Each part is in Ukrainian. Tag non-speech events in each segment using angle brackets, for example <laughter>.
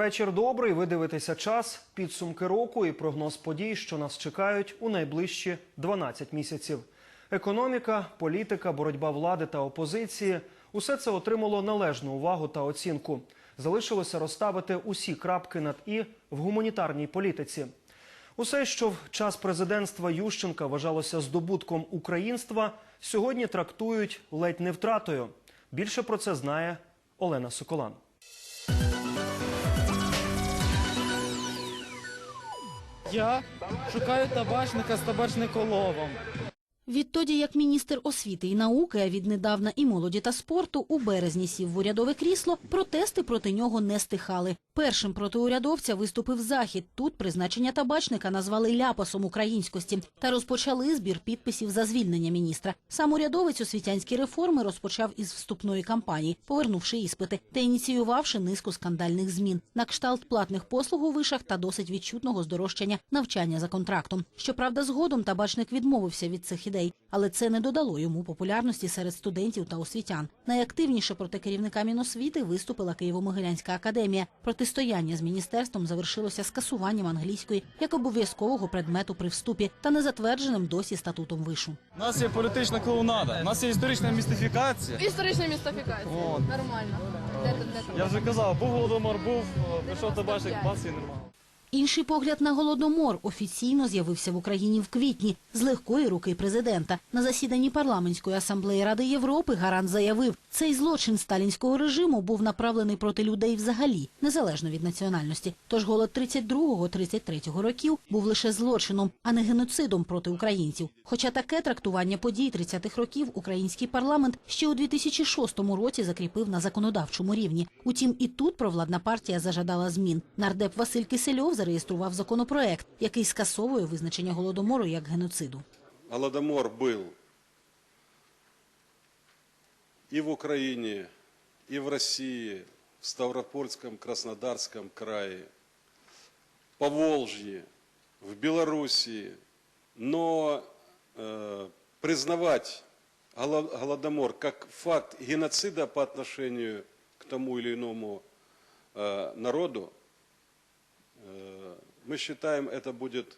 Вечір добрий. Ви дивитеся час, підсумки року і прогноз подій, що нас чекають у найближчі 12 місяців. Економіка, політика, боротьба влади та опозиції усе це отримало належну увагу та оцінку. Залишилося розставити усі крапки над і в гуманітарній політиці. Усе, що в час президентства Ющенка вважалося здобутком українства, сьогодні трактують ледь не втратою. Більше про це знає Олена Соколан. Я шукаю табачника з табачниколовом. Відтоді, як міністр освіти і науки, а віднедавна і молоді та спорту, у березні сів в урядове крісло, протести проти нього не стихали. Першим проти урядовця виступив захід. Тут призначення табачника назвали ляпасом українськості та розпочали збір підписів за звільнення міністра. Сам урядовець освітянські реформи розпочав із вступної кампанії, повернувши іспити та ініціювавши низку скандальних змін на кшталт платних послуг у вишах та досить відчутного здорожчання навчання за контрактом. Щоправда, згодом табачник відмовився від цих ідей, але це не додало йому популярності серед студентів та освітян. Найактивніше проти керівника Міносвіти виступила Києво-Могилянська академія. Протистояння з міністерством завершилося скасуванням англійської як обов'язкового предмету при вступі та незатвердженим досі статутом вишу. У нас є політична клоунада, у нас є історична містифікація. Історична містифікація. От. Нормально. Де де? Я вже казав, був голодомор, був, прийшов табачник, бац і нема. Інший погляд на голодомор офіційно з'явився в Україні в квітні з легкої руки президента. На засіданні парламентської асамблеї Ради Європи Гарант заявив, цей злочин сталінського режиму був направлений проти людей взагалі, незалежно від національності. Тож голод 32-33 років був лише злочином, а не геноцидом проти українців. Хоча таке трактування подій 30-х років український парламент ще у 2006 році закріпив на законодавчому рівні. Утім, і тут провладна партія зажадала змін. Нардеп Василь Кисельов зареєстрував законопроект, який скасовує визначення голодомору як геноциду. Голодомор был и в Украине, и в России, в Ставропольском, Краснодарском крае, Поволжье, в Белоруссии. Но э, признавать голо- Голодомор как факт геноцида по отношению к тому или иному э, народу, э, мы считаем, это будет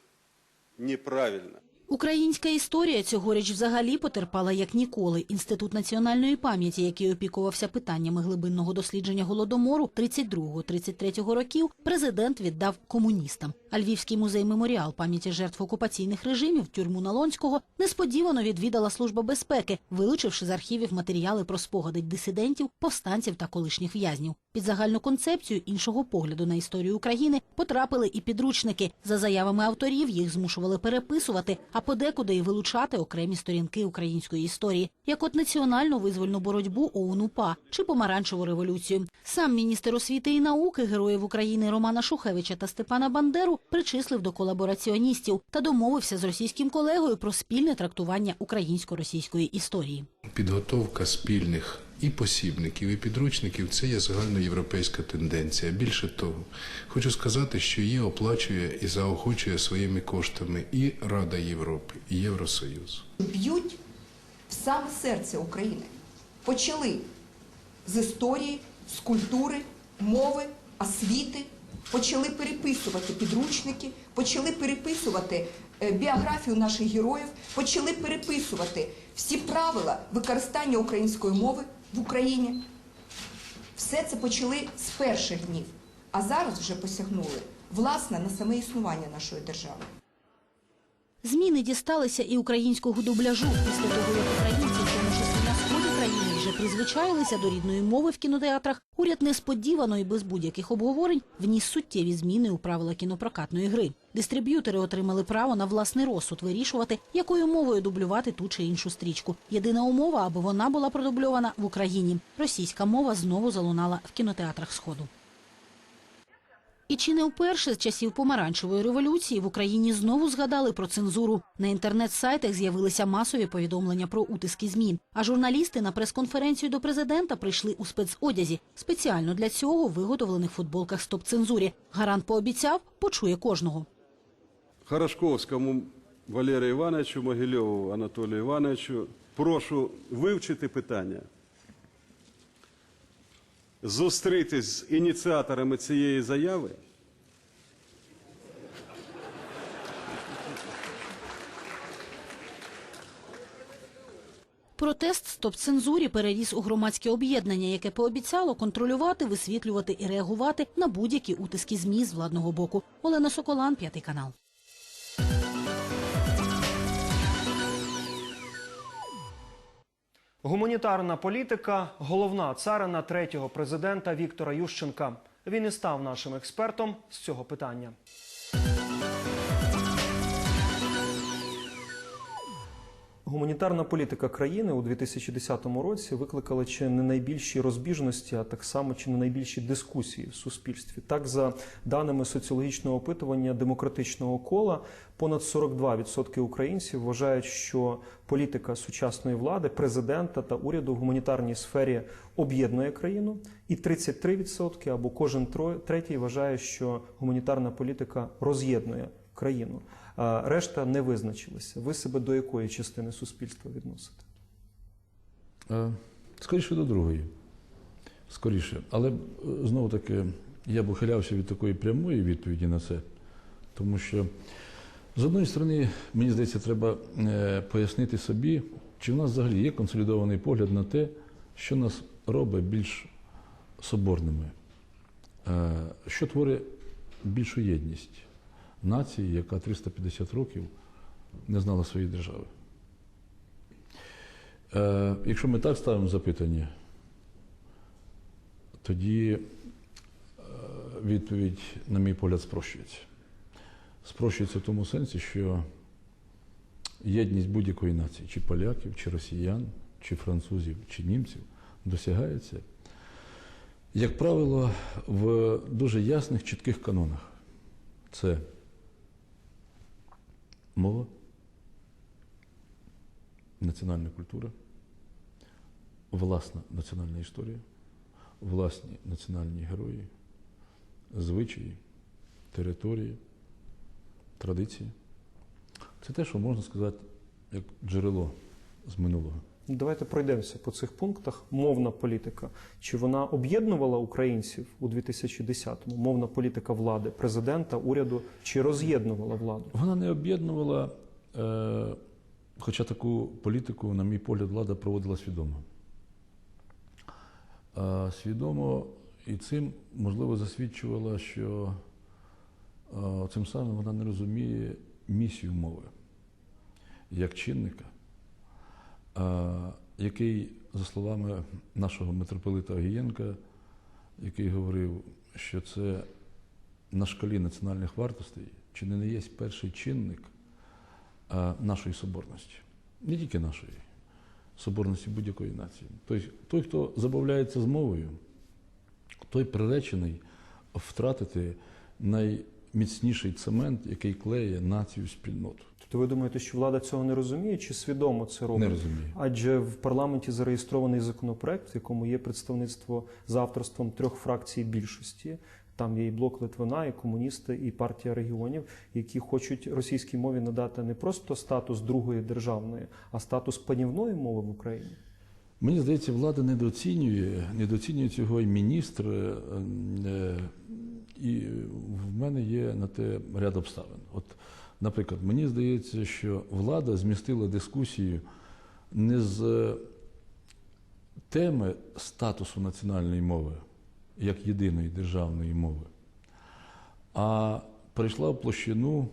неправильно. Українська історія цьогоріч взагалі потерпала як ніколи. Інститут національної пам'яті, який опікувався питаннями глибинного дослідження голодомору 32-33 років, президент віддав комуністам. А Львівський музей меморіал пам'яті жертв окупаційних режимів тюрму Налонського несподівано відвідала служба безпеки, вилучивши з архівів матеріали про спогади дисидентів, повстанців та колишніх в'язнів. Під загальну концепцію іншого погляду на історію України потрапили і підручники. За заявами авторів їх змушували переписувати, а подекуди і вилучати окремі сторінки української історії, як от національну визвольну боротьбу ОУН-УПА чи помаранчеву революцію. Сам міністр освіти і науки героїв України Романа Шухевича та Степана Бандеру причислив до колабораціоністів та домовився з російським колегою про спільне трактування українсько-російської історії. Підготовка спільних і посібників, і підручників це є загальноєвропейська тенденція. Більше того, хочу сказати, що її оплачує і заохочує своїми коштами і Рада Європи, і Євросоюз. б'ють в саме серце України. Почали з історії, з культури, мови, освіти, почали переписувати підручники, почали переписувати е, біографію наших героїв, почали переписувати всі правила використання української мови в Україні. Все це почали з перших днів, а зараз вже посягнули власне на саме існування нашої держави. Зміни дісталися і українського дубляжу після того, як призвичаїлися до рідної мови в кінотеатрах. Уряд несподівано і без будь-яких обговорень вніс суттєві зміни у правила кінопрокатної гри. Дистриб'ютори отримали право на власний розсуд вирішувати, якою мовою дублювати ту чи іншу стрічку. Єдина умова, аби вона була продубльована в Україні. Російська мова знову залунала в кінотеатрах сходу. І чи не вперше з часів помаранчевої революції в Україні знову згадали про цензуру? На інтернет-сайтах з'явилися масові повідомлення про утиски ЗМІ. А журналісти на прес-конференцію до президента прийшли у спецодязі. Спеціально для цього виготовлених футболках стоп-цензурі. Гарант пообіцяв, почує кожного. Хорошковському Валерію Івановичу, Могильову Анатолію Івановичу. Прошу вивчити питання. Зустрітись з ініціаторами цієї заяви. Протест стоп цензурі переріс у громадське об'єднання, яке пообіцяло контролювати, висвітлювати і реагувати на будь-які утиски ЗМІ з владного боку. Олена Соколан, п'ятий канал. Гуманітарна політика головна царина третього президента Віктора Ющенка. Він і став нашим експертом з цього питання. Гуманітарна політика країни у 2010 році викликала чи не найбільші розбіжності, а так само чи не найбільші дискусії в суспільстві. Так, за даними соціологічного опитування демократичного кола, понад 42% українців вважають, що політика сучасної влади, президента та уряду в гуманітарній сфері об'єднує країну, і 33% або кожен третій вважає, що гуманітарна політика роз'єднує країну. Решта не визначилися. Ви себе до якої частини суспільства відносите? Е, Скоріше до другої. Скоріше. Але е, знову таки я б ухилявся від такої прямої відповіді на це, тому що з одної сторони, мені здається, треба е, пояснити собі, чи в нас взагалі є консолідований погляд на те, що нас робить більш соборними, що творить більшу єдність нації, яка 350 років не знала своєї держави. Е, якщо ми так ставимо запитання, тоді е, відповідь, на мій погляд, спрощується. Спрощується в тому сенсі, що єдність будь-якої нації, чи поляків, чи росіян, чи французів, чи німців, досягається, як правило, в дуже ясних, чітких канонах. Це мова, національна культура, власна національна історія, власні національні герої, звичаї, території, традиції. Це те, що можна сказати, як джерело з минулого. Давайте пройдемося по цих пунктах. Мовна політика. Чи вона об'єднувала українців у 2010-му? Мовна політика влади, президента, уряду, чи роз'єднувала владу? Вона не об'єднувала, е, хоча таку політику, на мій погляд, влада проводила свідомо. Е, свідомо і цим, можливо, засвідчувала, що е, цим самим вона не розуміє місію мови як чинника, який, за словами нашого митрополита Огієнка, який говорив, що це на шкалі національних вартостей чи не є перший чинник нашої соборності. Не тільки нашої, соборності будь-якої нації. Тобто той, хто забавляється з мовою, той приречений втратити найміцніший цемент, який клеє націю спільноту. Тобто ви думаєте, що влада цього не розуміє, чи свідомо це робить? Не розумію. Адже в парламенті зареєстрований законопроект, в якому є представництво за авторством трьох фракцій більшості. Там є і блок Литвина, і комуністи, і партія регіонів, які хочуть російській мові надати не просто статус другої державної, а статус панівної мови в Україні. Мені здається, влада недооцінює, недооцінює цього і міністр. е, е, І в мене є на те ряд обставин. От, наприклад, мені здається, що влада змістила дискусію не з теми статусу національної мови як єдиної державної мови, а перейшла в площину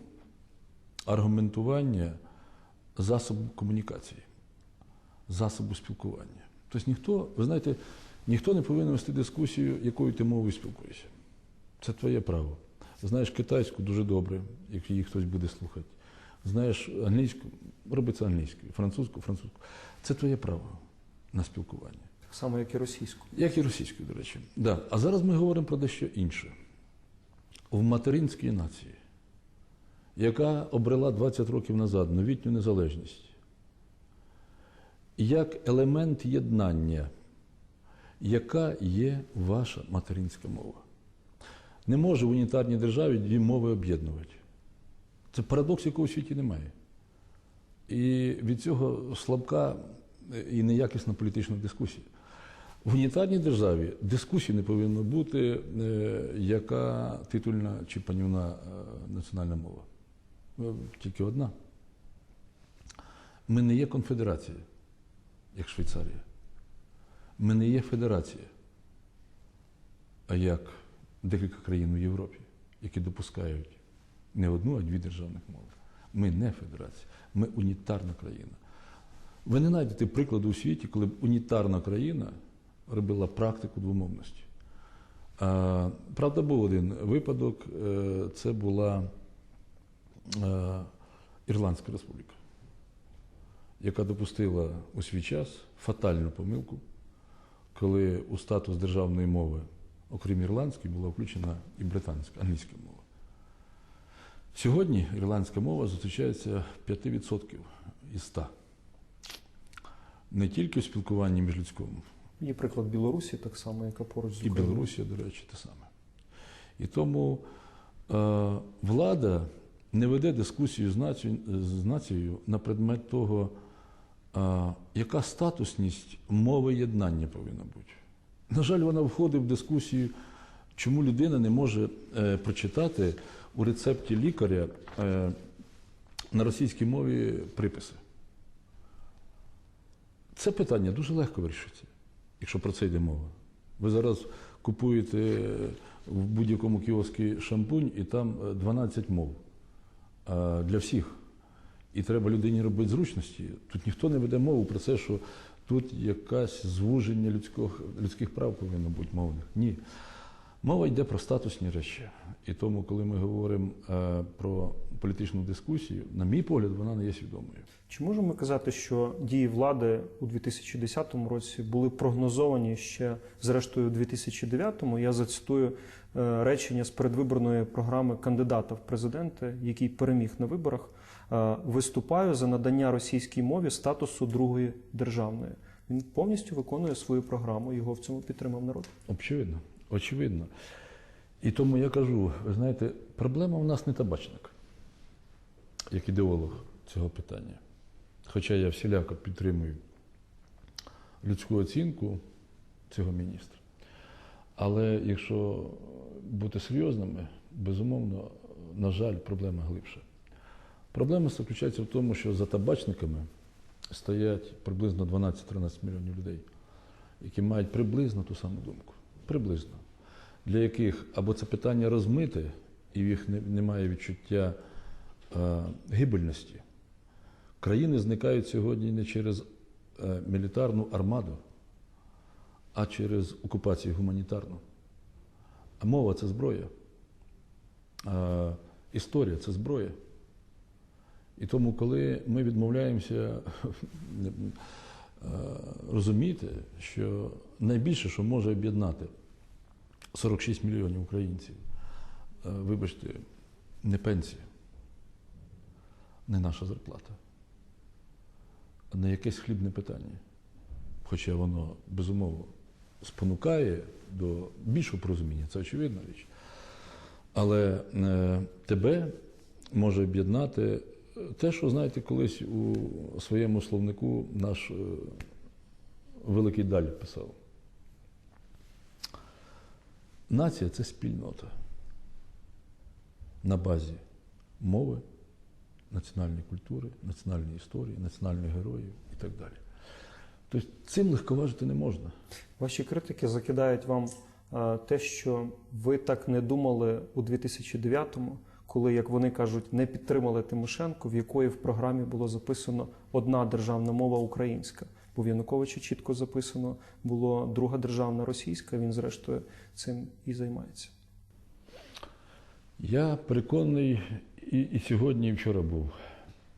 аргументування засобу комунікації засобу спілкування. Тобто ніхто, ви знаєте, ніхто не повинен вести дискусію, якою ти мовою спілкуєшся. Це твоє право. Знаєш китайську дуже добре, як її хтось буде слухати. Знаєш англійську, роби це англійською, французьку, французьку. Це твоє право на спілкування. Так само, як і російську. Як і російською, до речі. Да. А зараз ми говоримо про дещо інше. В материнській нації, яка обрела 20 років назад новітню незалежність, як елемент єднання, яка є ваша материнська мова. Не може в унітарній державі дві мови об'єднувати. Це парадокс, якого в світі немає. І від цього слабка і неякісна політична дискусія. В унітарній державі дискусії не повинно бути, е, яка титульна чи панівна е, національна мова. Е, Тільки одна. Ми не є конфедерація, як Швейцарія. Ми не є федерація, а як декілька країн у Європі, які допускають не одну, а дві державних мови. Ми не федерація, ми унітарна країна. Ви не знайдете прикладу у світі, коли б унітарна країна робила практику двомовності. Правда, був один випадок, е, це була е, Ірландська республіка, яка допустила у свій час фатальну помилку, коли у статус державної мови, окрім ірландської, була включена і британська, англійська мова. Сьогодні ірландська мова зустрічається 5% із 100. Не тільки в спілкуванні міжлюдському, Є приклад Білорусі, так само, яка поруч з і Україною. Білорусія, до речі, те саме. І тому е, влада не веде дискусію з нацією, з нацією на предмет того, е, яка статусність мови єднання повинна бути. На жаль, вона входить в дискусію, чому людина не може е, прочитати у рецепті лікаря е, на російській мові приписи. Це питання дуже легко вирішується, якщо про це йде мова. Ви зараз купуєте в будь-якому кіоскі шампунь, і там е, 12 мов е, для всіх. І треба людині робити зручності. Тут ніхто не веде мову про це, що тут якесь звуження людського, людських прав повинно бути мовних. Ні. Мова йде про статусні речі. І тому, коли ми говоримо е, про політичну дискусію, на мій погляд, вона не є свідомою. Чи можемо казати, що дії влади у 2010 році були прогнозовані ще зрештою у 2009-му? Я зацитую е, речення з передвиборної програми кандидата в президенти, який переміг на виборах. Е, Виступаю за надання російській мові статусу другої державної. Він повністю виконує свою програму. Його в цьому підтримав народ. Очевидно, очевидно. І тому я кажу, ви знаєте, проблема у нас не табачник, як ідеолог цього питання. Хоча я всіляко підтримую людську оцінку цього міністра. Але якщо бути серйозними, безумовно, на жаль, проблема глибша. Проблема заключається в тому, що за табачниками стоять приблизно 12-13 мільйонів людей, які мають приблизно ту саму думку. Приблизно. Для яких або це питання розмите, і в їх немає відчуття е, гибельності. Країни зникають сьогодні не через е, мілітарну армаду, а через окупацію гуманітарну. А мова це зброя. А історія це зброя. І тому, коли ми відмовляємося <laughs> е, розуміти, що найбільше, що може об'єднати 46 мільйонів українців, е, вибачте, не пенсія, не наша зарплата, а не якесь хлібне питання. Хоча воно безумовно спонукає до більшого порозуміння, це очевидна річ. Але е, тебе може об'єднати те, що, знаєте, колись у своєму словнику наш е, великий Даль писав. Нація це спільнота на базі мови, національної культури, національної історії, національних героїв і так далі. Тобто цим легковажити не можна. Ваші критики закидають вам е, те, що ви так не думали у 2009-му, коли, як вони кажуть, не підтримали Тимошенко, в якої в програмі було записано одна державна мова українська. Бо в Януковича чітко записано було друга державна російська. Він, зрештою, цим і займається. Я переконаний і, і сьогодні, і вчора був.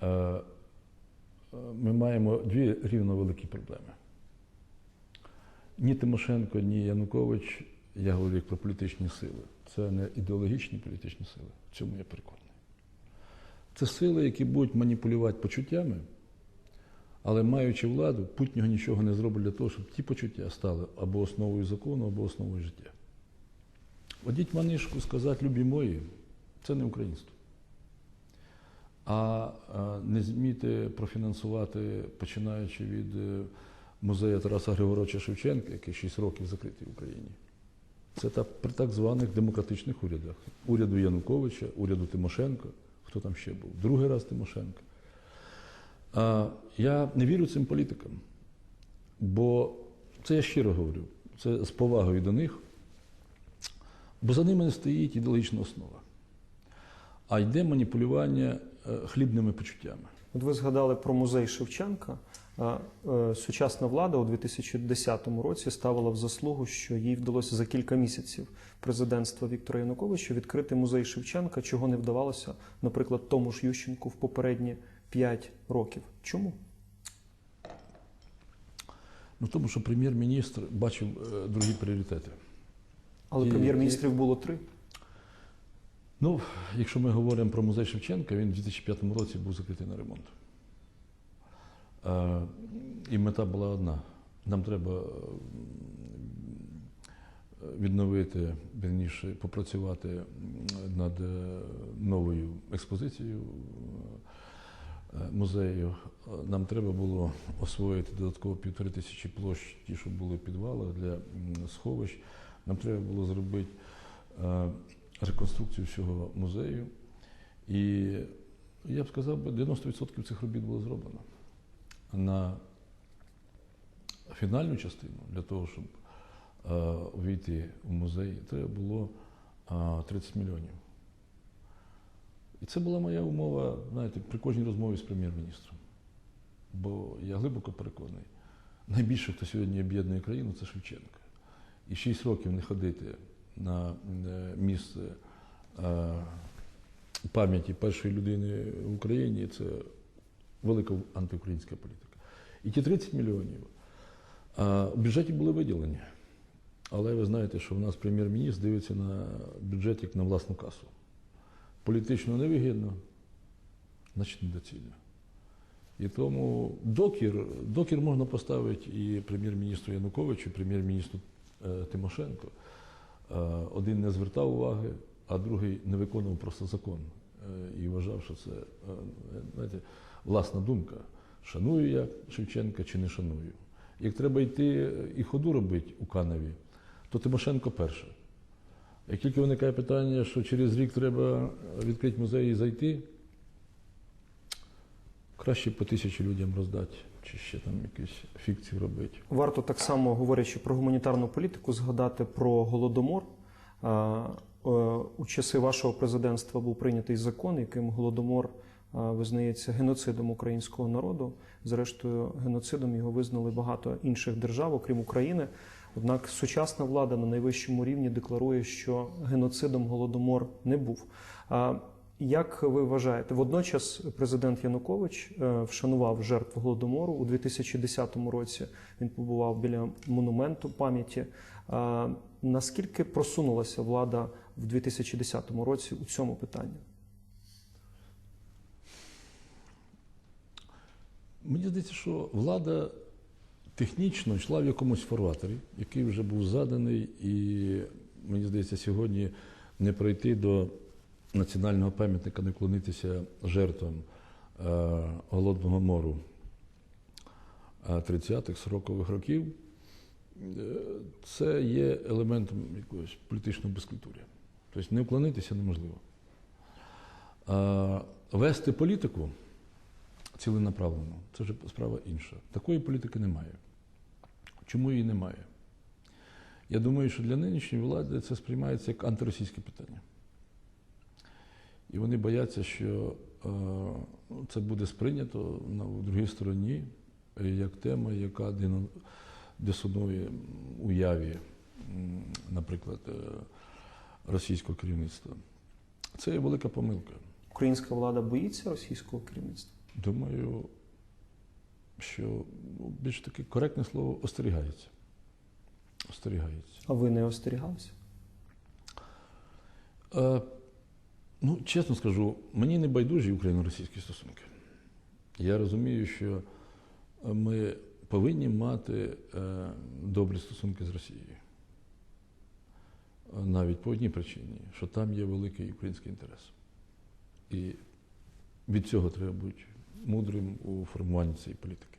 Е, Ми маємо дві рівно великі проблеми. Ні Тимошенко, ні Янукович, я говорю про політичні сили. Це не ідеологічні політичні сили. В цьому я переконаний. Це сили, які будуть маніпулювати почуттями, але маючи владу, путнього нічого не зроблять для того, щоб ті почуття стали або основою закону, або основою життя. Одіть манишку, сказати любі мої, це не українство. А, а не зміти профінансувати, починаючи від е, музею Тараса Григоровича Шевченка, який 6 років закритий в Україні. Це та, при так званих демократичних урядах. Уряду Януковича, уряду Тимошенко, хто там ще був? Другий раз Тимошенко. А, я не вірю цим політикам, бо це я щиро говорю, це з повагою до них, бо за ними не стоїть ідеологічна основа, а йде маніпулювання е, хлібними почуттями. От ви згадали про музей Шевченка. Е, Сучасна влада у 2010 році ставила в заслугу, що їй вдалося за кілька місяців президентства Віктора Януковича відкрити музей Шевченка, чого не вдавалося, наприклад, тому ж Ющенку в попередні 5 років. Чому? Ну, тому що прем'єр-міністр бачив е, другі пріоритети. Але І- прем'єр-міністрів було три. Ну, якщо ми говоримо про музей Шевченка, він у 2005 році був закритий на ремонт. І мета була одна. Нам треба відновити, вірніше, попрацювати над е, новою експозицією е, музею. Нам треба було освоїти додатково півтори тисячі площ, ті, що були в підвалах для сховищ. Нам треба було зробити е, реконструкцію всього музею. І я б сказав, би, 90% цих робіт було зроблено. На фінальну частину, для того, щоб е, увійти в музей, треба було е, 30 мільйонів. І це була моя умова, знаєте, при кожній розмові з прем'єр-міністром. Бо я глибоко переконаний, найбільше, хто сьогодні об'єднує країну, це Шевченко. І 6 років не ходити на е, місце е, пам'яті першої людини в Україні це велика антиукраїнська політика. І ті 30 мільйонів в бюджеті були виділені. Але ви знаєте, що в нас прем'єр-міністр дивиться на бюджет як на власну касу. Політично невигідно, значить недоцільно. І тому докір, докір можна поставити і прем'єр-міністру Януковичу, і прем'єр-міністру е, Тимошенко. Е, один не звертав уваги, а другий не виконував просто закон. Е, і вважав, що це знаєте, власна думка. Шаную я Шевченка чи не шаную. Як треба йти і ходу робити у Каневі, то Тимошенко перше. Як тільки виникає питання, що через рік треба відкрити музей і зайти, краще по тисячі людям роздати, чи ще там якісь фікції робити. Варто так само, говорячи про гуманітарну політику, згадати про голодомор. Е, У часи вашого президентства був прийнятий закон, яким голодомор визнається геноцидом українського народу. Зрештою, геноцидом його визнали багато інших держав, окрім України. Однак сучасна влада на найвищому рівні декларує, що геноцидом голодомор не був. Як ви вважаєте, водночас президент Янукович е, вшанував жертв голодомору у 2010 році. Він побував біля монументу пам'яті. Наскільки просунулася влада в 2010 році у цьому питанні? Мені здається, що влада технічно йшла в якомусь фарватері, який вже був заданий, і мені здається, сьогодні не пройти до національного пам'ятника, не вклонитися жертвам е, голодного мору е, 30-х, 40-х років. е, Це є елементом якоїсь політичної безкультури. Тобто не вклонитися неможливо. Вести політику ціленаправлено, це вже справа інша. Такої політики немає. Чому її немає? Я думаю, що для нинішньої влади це сприймається як антиросійське питання. І вони бояться, що е, це буде сприйнято на другій стороні е, як тема, яка дисонує уяві, наприклад, е, російського керівництва. Це є велика помилка. Українська влада боїться російського керівництва? Думаю, що ну, більш таке коректне слово остерігається. Остерігається. А ви не остерігалися? Е, ну, чесно скажу, мені не байдужі україно-російські стосунки. Я розумію, що ми повинні мати е, добрі стосунки з Росією. Навіть по одній причині, що там є великий український інтерес. І від цього треба бути мудрим у формуванні цієї політики.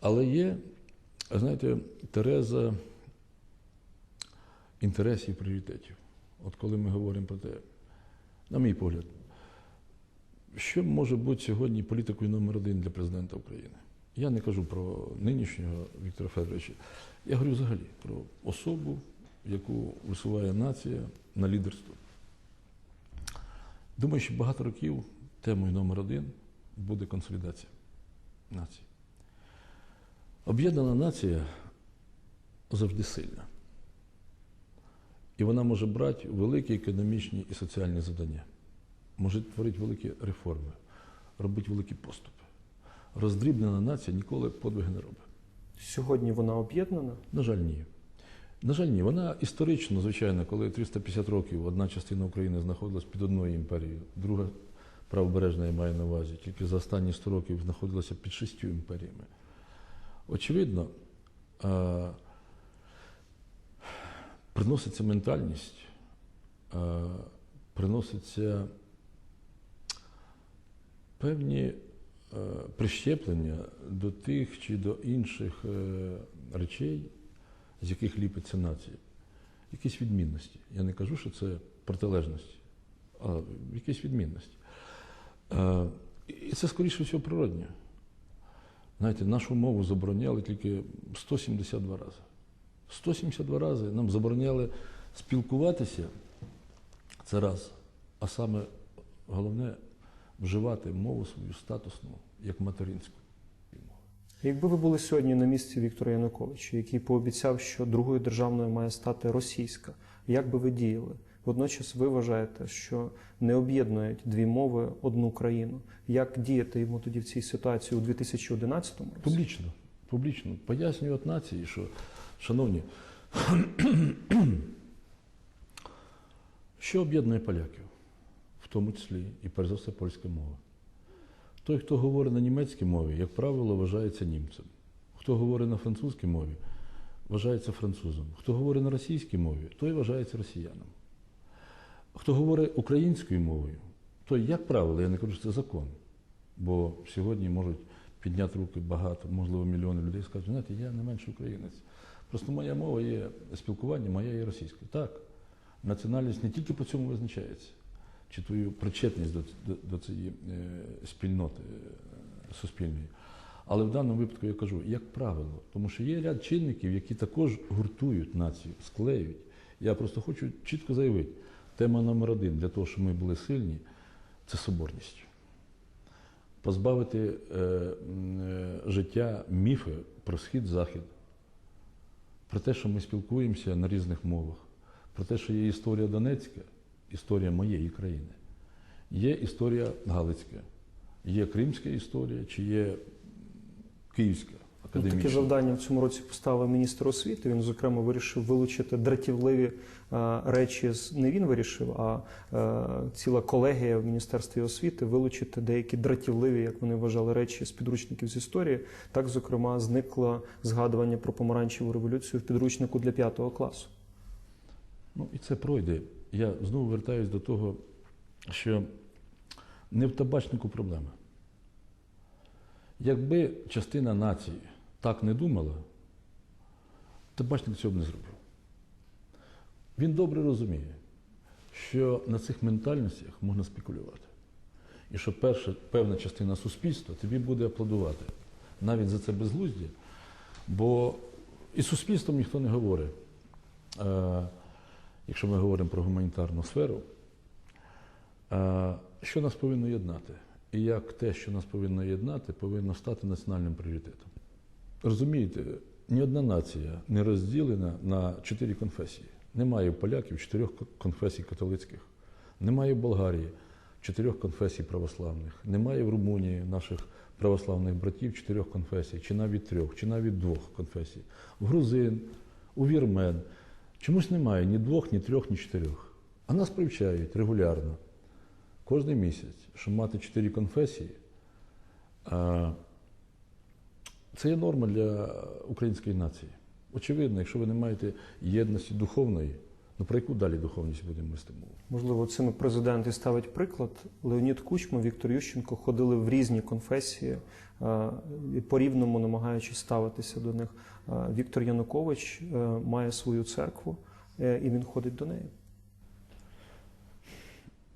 Але є знаєте, Тереза інтересів і пріоритетів. От коли ми говоримо про те, на мій погляд, що може бути сьогодні політикою номер один для президента України? Я не кажу про нинішнього Віктора Федоровича, я говорю взагалі про особу, яку висуває нація на лідерство. Думаю, що багато років темою номер один буде консолідація нації. Об'єднана нація завжди сильна. І вона може брати великі економічні і соціальні завдання, може творити великі реформи, робити великі поступи. Роздрібнена нація ніколи подвиги не робить. Сьогодні вона об'єднана. На жаль, ні. На жаль, ні. Вона історично, звичайно, коли 350 років одна частина України знаходилась під одною імперією, друга правобережна я маю на увазі, тільки за останні 100 років знаходилася під шістю імперіями. Очевидно, е, приноситься ментальність, е, приноситься певні е, прищеплення до тих чи до інших речей, з яких ліпиться нація. Якісь відмінності. Я не кажу, що це протилежності, а якісь відмінності. Е, І це, скоріше всього, природньо. Знаєте, нашу мову забороняли тільки 172 рази. 172 рази нам забороняли спілкуватися, це раз, а саме головне вживати мову свою статусну, як материнську. Якби ви були сьогодні на місці Віктора Януковича, який пообіцяв, що другою державною має стати російська, як би ви діяли? Водночас ви вважаєте, що не об'єднують дві мови одну країну. Як діяти йому тоді в цій ситуації у 2011 році? Публічно, публічно. Пояснюю от нації, що, шановні, що об'єднує поляків, в тому числі і перш за все польська мова. Той, хто говорить на німецькій мові, як правило, вважається німцем. Хто говорить на французькій мові, вважається французом. Хто говорить на російській мові, той вважається росіяном. Хто говорить українською мовою, той, як правило, я не кажу, що це закон. Бо сьогодні можуть підняти руки багато, можливо, мільйони людей і скажуть, знаєте, я не менше українець. Просто моя мова є спілкування, моя є російська. Так, національність не тільки по цьому визначається, чи твою причетність до, до, до цієї е, спільноти е, суспільної. Але в даному випадку я кажу, як правило, тому що є ряд чинників, які також гуртують націю, склеюють. Я просто хочу чітко заявити, тема номер один. Для того, щоб ми були сильні, це соборність. Позбавити е, е, життя міфи про схід-захід, про те, що ми спілкуємося на різних мовах, про те, що є історія Донецька, історія моєї країни, є історія Галицька, є кримська історія, чи є київська Академічна. таке завдання в цьому році поставив міністр освіти. Він, зокрема, вирішив вилучити дратівливі е, речі. Не він вирішив, а е, ціла колегія в міністерстві освіти вилучити деякі дратівливі, як вони вважали, речі з підручників з історії. Так, зокрема, зникло згадування про помаранчеву революцію в підручнику для п'ятого класу. Ну і це пройде. Я знову вертаюсь до того, що не в табачнику проблема. Якби частина нації так не думала, табачник цього б не зробив. Він добре розуміє, що на цих ментальностях можна спекулювати. І що перша, певна частина суспільства тобі буде аплодувати навіть за це безглуздя, бо і суспільством ніхто не говорить. Е, якщо ми говоримо про гуманітарну сферу, е, що нас повинно єднати? І як те, що нас повинно єднати, повинно стати національним пріоритетом. Розумієте, ні одна нація не розділена на чотири конфесії. Немає поляків чотирьох конфесій католицьких, немає в Болгарії чотирьох конфесій православних, немає в Румунії наших православних братів чотирьох конфесій, чи навіть трьох, чи навіть двох конфесій. В грузин, у вірмен. Чомусь немає ні двох, ні трьох, ні чотирьох. А нас привчають регулярно, кожен місяць, щоб мати чотири конфесії. Це є норма для української нації. Очевидно, якщо ви не маєте єдності духовної, Ну про яку далі духовність будемо вести мову? Можливо, цим президент і ставить приклад. Леонід Кучма, Віктор Ющенко ходили в різні конфесії, е, по-рівному намагаючись ставитися до них. Е, Віктор Янукович е, має свою церкву, і він ходить до неї.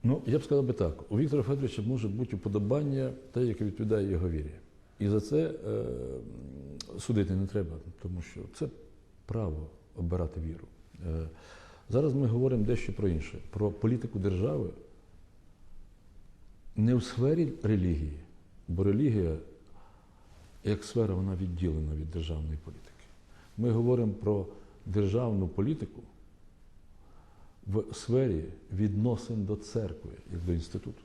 Ну, я б сказав би так: у Віктора Федоровича може бути уподобання те, яке відповідає його вірі. І за це е, судити не треба, тому що це право обирати віру. Е, зараз ми говоримо дещо про інше: про політику держави не в сфері релігії, бо релігія, як сфера, вона відділена від державної політики. Ми говоримо про державну політику в сфері відносин до церкви, як до інституту.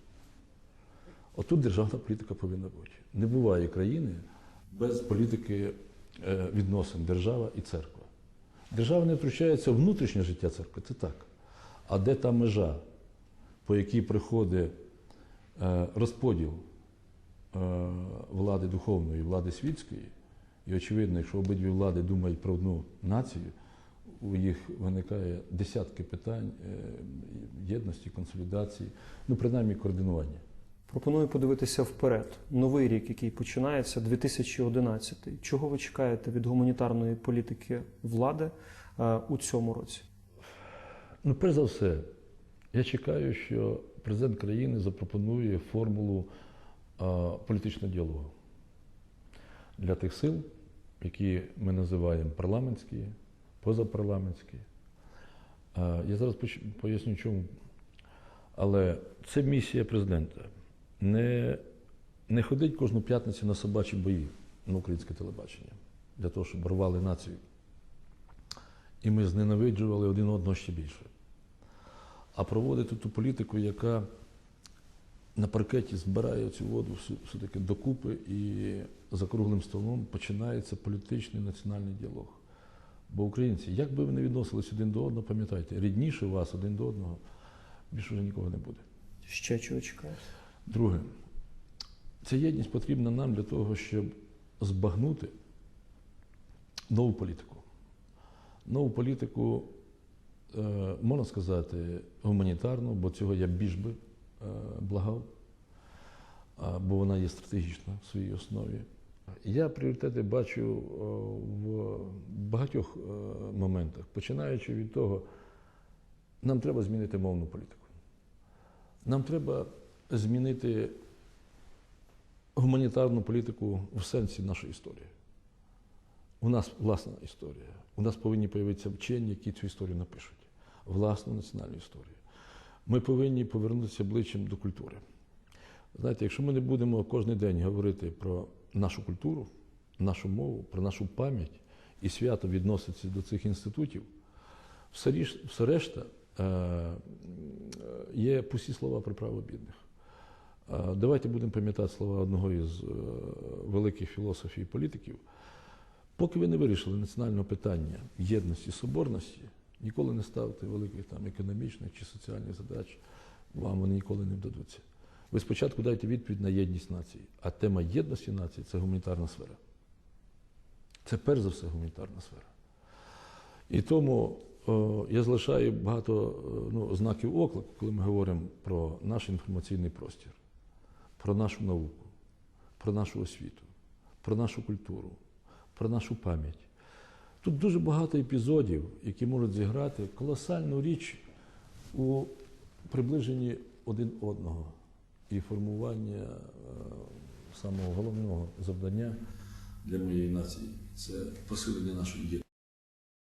Отут державна політика повинна бути. Не буває країни без політики е, відносин держава і церква. Держава не втручається в внутрішнє життя церкви, це так. А де та межа, по якій приходить е, розподіл е, влади духовної влади світської, і очевидно, якщо обидві влади думають про одну націю, у їх виникає десятки питань єдності, консолідації, ну принаймні координування. Пропоную подивитися вперед. Новий рік, який починається, 2011. Чого ви чекаєте від гуманітарної політики влади е, у цьому році? Ну, перш за все, я чекаю, що президент країни запропонує формулу а, політичного діалогу для тих сил, які ми називаємо парламентські, позапарламентські. А, я зараз поясню, чому. Але це місія президента. Не, не ходить кожну п'ятницю на собачі бої на українське телебачення для того, щоб рвали націю. І ми зненавиджували один одного ще більше. А проводити ту політику, яка на паркеті збирає цю воду все-таки докупи, і за круглим столом починається політичний національний діалог. Бо українці, як би ви не відносились один до одного, пам'ятайте, рідніше вас один до одного більше вже нікого не буде. Ще чого чекаєте? Друге, ця єдність потрібна нам для того, щоб збагнути нову політику. Нову політику, е, можна сказати, гуманітарну, бо цього я більш би е, благав, бо вона є стратегічна в своїй основі. Я пріоритети бачу е, в багатьох моментах, починаючи від того, нам треба змінити мовну політику. Нам треба змінити гуманітарну політику в сенсі нашої історії. У нас власна історія. У нас повинні з'явитися вчені, які цю історію напишуть. Власну національну історію. Ми повинні повернутися обличчям до культури. Знаєте, якщо ми не будемо кожен день говорити про нашу культуру, нашу мову, про нашу пам'ять і свято відноситися до цих інститутів, все, решта е, є пусті слова про право бідних. Е, Давайте будемо пам'ятати слова одного із е, великих філософів і політиків. Поки ви не вирішили національного питання єдності, соборності, ніколи не ставте великих там економічних чи соціальних задач, вам вони ніколи не вдадуться. Ви спочатку дайте відповідь на єдність нації, а тема єдності нації це гуманітарна сфера. Це перш за все гуманітарна сфера. І тому о, я залишаю багато е, ну, знаків оклику, коли ми говоримо про наш інформаційний простір, про нашу науку, про нашу освіту, про нашу культуру, про нашу пам'ять. Тут дуже багато епізодів, які можуть зіграти колосальну річ у приближенні один одного і формування е, самого головного завдання для моєї нації це посилення нашої єдності.